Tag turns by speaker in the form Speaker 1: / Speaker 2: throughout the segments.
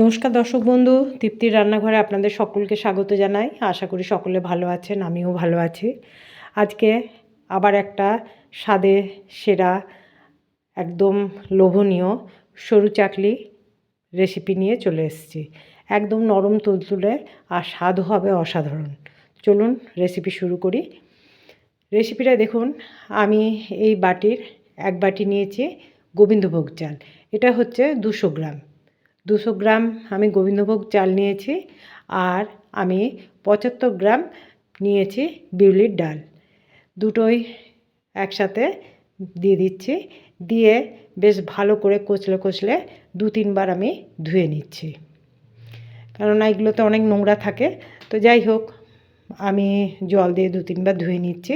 Speaker 1: নমস্কার দর্শক বন্ধু, তৃপ্তির রান্নাঘরে আপনাদের সকলকে স্বাগত জানাই। আশা করি সকলে ভালো আছেন, আমিও ভালো আছি। আজকে আবার একটা স্বাদে সেরা, একদম লোভনীয় সরু চাকলি রেসিপি নিয়ে চলে এসেছি। একদম নরম তুলতুলে আর স্বাদও হবে অসাধারণ। চলুন রেসিপি শুরু করি। রেসিপিটা দেখুন, আমি এই বাটির এক বাটি নিয়েছি গোবিন্দভোগ চাল। এটা হচ্ছে দুশো গ্রাম। দুশো গ্রাম আমি গোবিন্দভোগ চাল নিয়েছি আর আমি পঁচাত্তর গ্রাম নিয়েছি বিউলির ডাল। দুটোই একসাথে দিয়ে দিচ্ছি। দিয়ে বেশ ভালো করে কচলে কচলে দু তিনবার আমি ধুয়ে নিচ্ছি। কেননা এগুলোতে অনেক নোংরা থাকে। তো যাই হোক, আমি জল দিয়ে দু তিনবার ধুয়ে নিচ্ছি।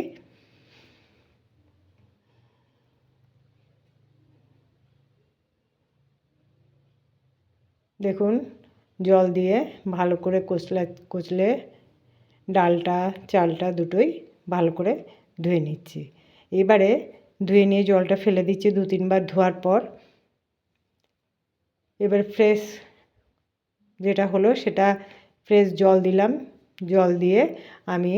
Speaker 1: দেখুন, জল দিয়ে ভালো করে কচলে কচলে ডালটা, চালটা দুটোই ভালো করে ধুয়ে নিচ্ছি। এবারে ধুয়ে নিয়ে জলটা ফেলে দিচ্ছি দু তিনবার ধোয়ার পর। এবার ফ্রেশ যেটা হলো সেটা ফ্রেশ জল দিলাম। জল দিয়ে আমি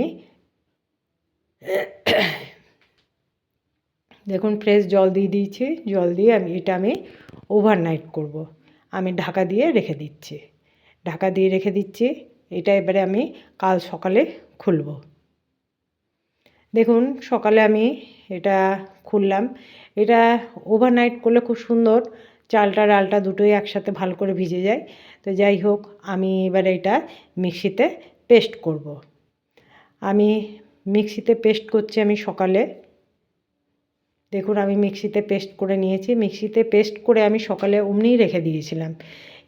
Speaker 1: দেখুন, ফ্রেশ জল দিয়ে দিয়েছি। জল দিয়ে আমি, এটা আমি ওভারনাইট করব। আমি ঢাকা দিয়ে রেখে দিচ্ছি। ঢাকা দিয়ে রেখে দিচ্ছি। এটা এবারে আমি কাল সকালে খুলব। দেখুন, সকালে আমি এটা খুললাম। এটা ওভারনাইট করলে খুব সুন্দর। চালটা, ডালটা দুটোই একসাথে ভালো করে ভিজে যায়। তো যাই হোক, আমি এবারে এটা মিক্সিতে পেস্ট করব। আমি মিক্সিতে পেস্ট করছি আমি সকালে। দেখুন, আমি মিক্সিতে পেস্ট করে নিয়েছি। মিক্সিতে পেস্ট করে আমি সকালে অমনিই রেখে দিয়েছিলাম।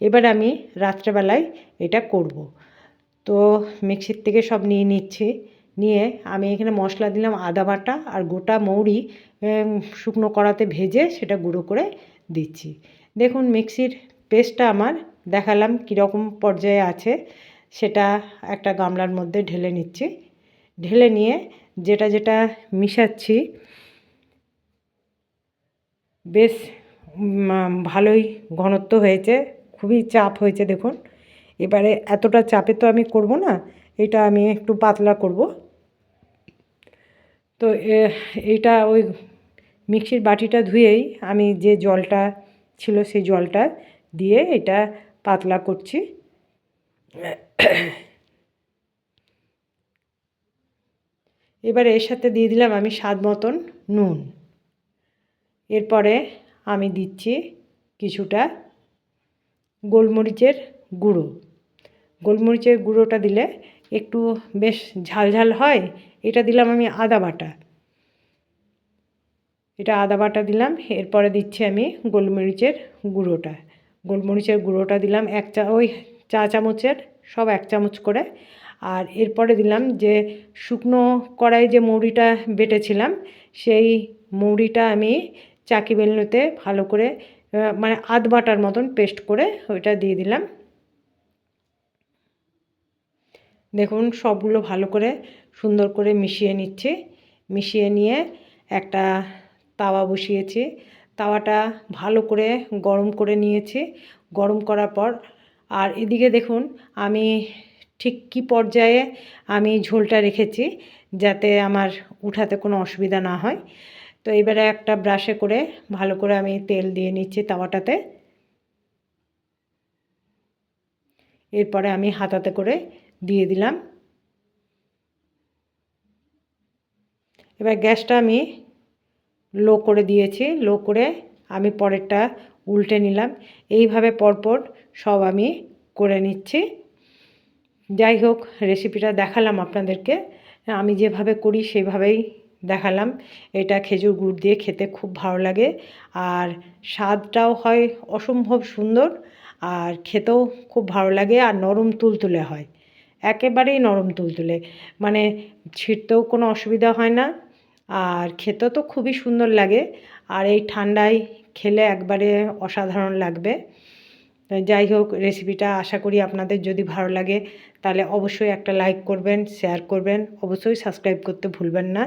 Speaker 1: এবার আমি রাত্রেবেলায় এটা করব। তো মিক্সির থেকে সব নিয়ে নিচ্ছি। নিয়ে আমি এখানে মশলা দিলাম আদা বাটা আর গোটা মৌরি শুকনো কড়াতে ভেজে সেটা গুঁড়ো করে দিচ্ছি। দেখুন, মিক্সির পেস্টটা আমার দেখালাম কীরকম পর্যায়ে আছে। সেটা একটা গামলার মধ্যে ঢেলে নিচ্ছি। ঢেলে নিয়ে যেটা যেটা মিশাচ্ছি বেশ ভালোই ঘনত্ব হয়েছে, খুবই চাপ হয়েছে দেখুন। এবারে এতটা চাপে তো আমি করব না, এটা আমি একটু পাতলা করব। তো এইটা ওই মিক্সির বাটিটা ধুয়েই আমি যে জলটা ছিল সেই জলটা দিয়ে এটা পাতলা করছি। এবারে এর সাথে দিয়ে দিলাম আমি স্বাদ মতন নুন। এরপরে আমি দিচ্ছি কিছুটা গোলমরিচের গুঁড়ো। গোলমরিচের গুঁড়োটা দিলে একটু বেশ ঝালঝাল হয়। এটা দিলাম আমি আদা বাটা। এটা আদা বাটা দিলাম। এরপরে দিচ্ছি আমি গোলমরিচের গুঁড়োটা। গোলমরিচের গুঁড়োটা দিলাম এক চা, ওই চা চামচের, সব এক চামচ করে। আর এরপরে দিলাম যে শুকনো কড়াই যে মৌরিটা বেটেছিলাম, সেই মৌরিটা আমি চাকি বেলনোতে ভালো করে মানে আধ বাটার মতন পেস্ট করে ওইটা দিয়ে দিলাম। দেখুন, সবগুলো ভালো করে সুন্দর করে মিশিয়ে নিচ্ছি। মিশিয়ে নিয়ে একটা তাওয়া বসিয়েছি। তাওয়াটা ভালো করে গরম করে নিয়েছি। গরম করার পর, আর এদিকে দেখুন, আমি ঠিক কী পর্যায়ে আমি ঝোলটা রেখেছি যাতে আমার উঠাতে কোনো অসুবিধা না হয়। তো এবারে একটা ব্রাশে করে ভালো করে আমি তেল দিয়ে নিচ্ছি তাওয়াটাতে। এরপরে আমি হাতাতে করে দিয়ে দিলাম। এবার গ্যাসটা আমি লো করে দিয়েছি, লো করে আমি পরেরটা উল্টে নিলাম। এইভাবে পরপর সব আমি করে নিচ্ছি। যাই হোক রেসিপিটা দেখালাম আপনাদেরকে। আমি যেভাবে করি সেভাবেই দেখালাম। এটা খেজুর গুড় দিয়ে খেতে খুব ভালো লাগে। আর স্বাদটাও হয় অসম্ভব সুন্দর আর খেতেও খুব ভালো লাগে আর নরম তুলতুলে হয়। একেবারেই নরম তুলতুলে। মানে ছিঁড়তেও কোনো অসুবিধা হয় না আর খেতেও তো খুবই সুন্দর লাগে আর এই ঠান্ডায় খেলে একবারে অসাধারণ লাগবে। যাই হোক, রেসিপিটা আশা করি আপনাদের যদি ভালো লাগে তাহলে অবশ্যই একটা লাইক করবেন, শেয়ার করবেন। অবশ্যই সাবস্ক্রাইব করতে ভুলবেন না।